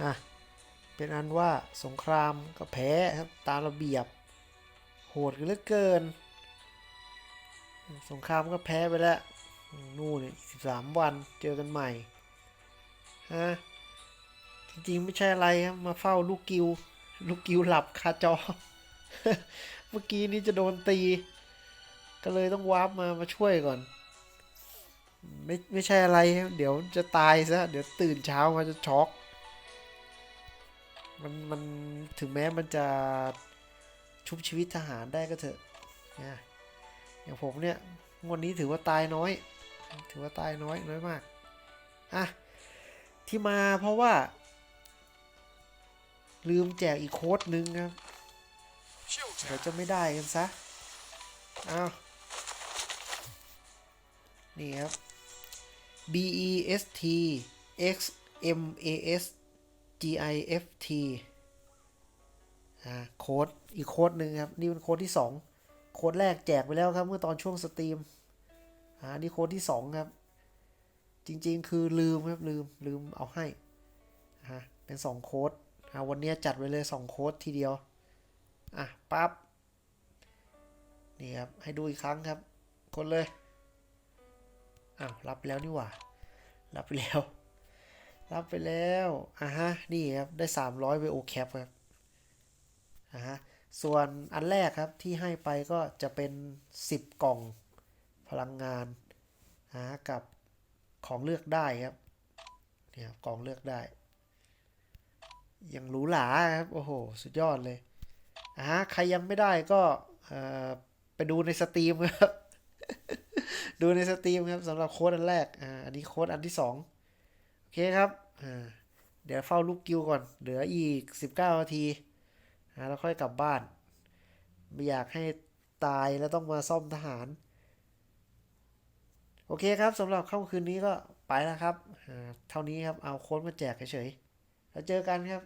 อะเป็นอันว่าสงครามก็แพ้ครับตามระเบียบ โหดกันเหลือเกิน สงครามก็แพ้ไปแล้วนู่นสิบสามวันเจอกันใหม่ฮะจริงๆไม่ใช่อะไรครับมาเฝ้าลูกกิว ลูกกิวหลับคาจอ เมื่อกี้นี้จะโดนตี ก็เลยต้องวาร์ปมามาช่วยก่อน ไม่ไม่ใช่อะไรครับเดี๋ยวจะตายซะ เดี๋ยวตื่นเช้ามาจะช็อก มันมันถึงแม้มันจะชุบชีวิตทหารได้ก็เถอะนะอย่างผมเนี่ยงวันนี้ถือว่าตายน้อย ถือว่าตายน้อยน้อยมากอะที่มาเพราะว่า ลืมแจกอีกโค้ดนึงครับเดี๋ยวจะไม่ได้กันซะอ้าวนี่ครับ B E S T X M A S G I F T โค้ดอีกโค้ดหนึ่งครับ นี่เป็นโค้ดที่ 2 โค้ดแรกแจกไปแล้วครับเมื่อตอนช่วงสตรีมอ่านี่โค้ดที่ 2 ครับ จริงๆ คือลืมครับ ลืมลืมเอาให้ฮะเป็น 2 โค้ดอ่าวันนี้จัดไว้เลย 2 โค้ดทีเดียว อะปั๊บนี่ครับ ให้ดูอีกครั้งครับกดเลยอ้าวรับแล้วนี่หว่า รับไปแล้ว รับไปแล้วอะฮะ นี่ครับ ได้ 300 VO cap ครับอะฮะ ส่วนอันแรกครับที่ให้ไปก็จะเป็น 10 กล่องพลังงานอะกับของเลือกได้ครับเนี่ยกล่องเลือกได้อย่างหรูหราครับ โอ้โห สุดยอดเลยอะฮะใครยังไม่ได้ก็เอ่อไปดูในสตรีมครับ ดูในสตรีมครับสำหรับโค้ดอันแรกอ่าอันนี้โค้ดอันที่สองโอเคครับ เดี๋ยวเฝ้าลูกกิวก่อน เหลืออีก 19 นาทีนะแล้วค่อยกลับบ้าน ไม่อยากให้ตายแล้วต้องมาซ่อมทหาร โอเคครับสำหรับค่ำคืนนี้ก็ไปแล้วครับ เท่านี้ครับ เอาโค้ดมาแจกเฉยๆ แล้วเจอกันครับ